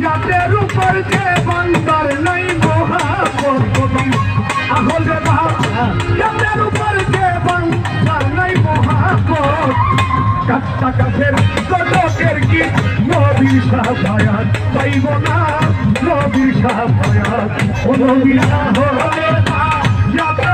ইয়াদের উপর যে বন্দর নাই মহাপদ কবি আহলে বাবা ইয়াদের উপর যে বন্দর নাই মহাপদ। কাট্টা কাঠের কটকের কি? নবীর সাহায়াত পাইব না নবীর সাহায়াত ও নবীর সাহায়াত ইয়াদের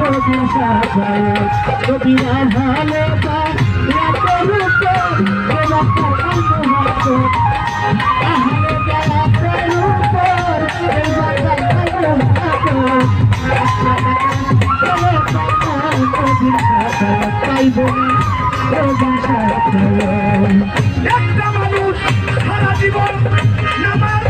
সাফায়াত ইয়াদের উপর একটা মানুষ সারা জীবন নামাজ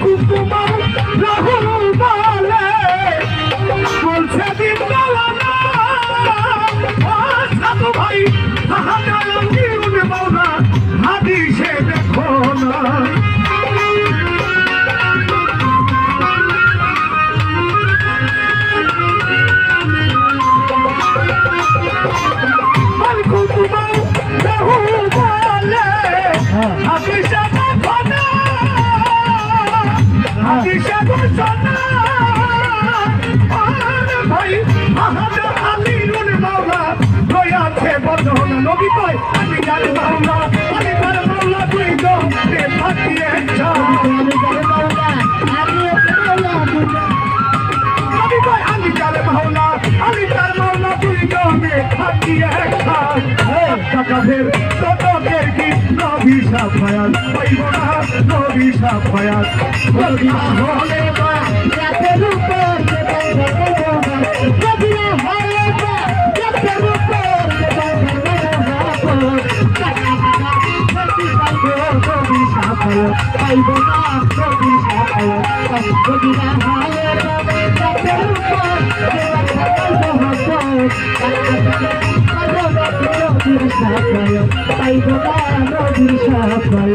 কুকুমার রাহুল বলে ভাই ভাই আহাদের আমিরুল মাওলা রয়াছে বদন নবী কয় আমি জানি মাওলা আমি তার মাওলা তুই তো রে ফাটিয়ে নবী কয় আমি জানি মাওলা আমি তার মাওলা তুই তো রে ফাটিয়ে টাকাদের ততকের কি নবী সাফায়াত পাইব না নবী সাফায়াত নবী হলে পাইব না নদীর সাফায় আই আল্লাহুম্মা ওয়ালামা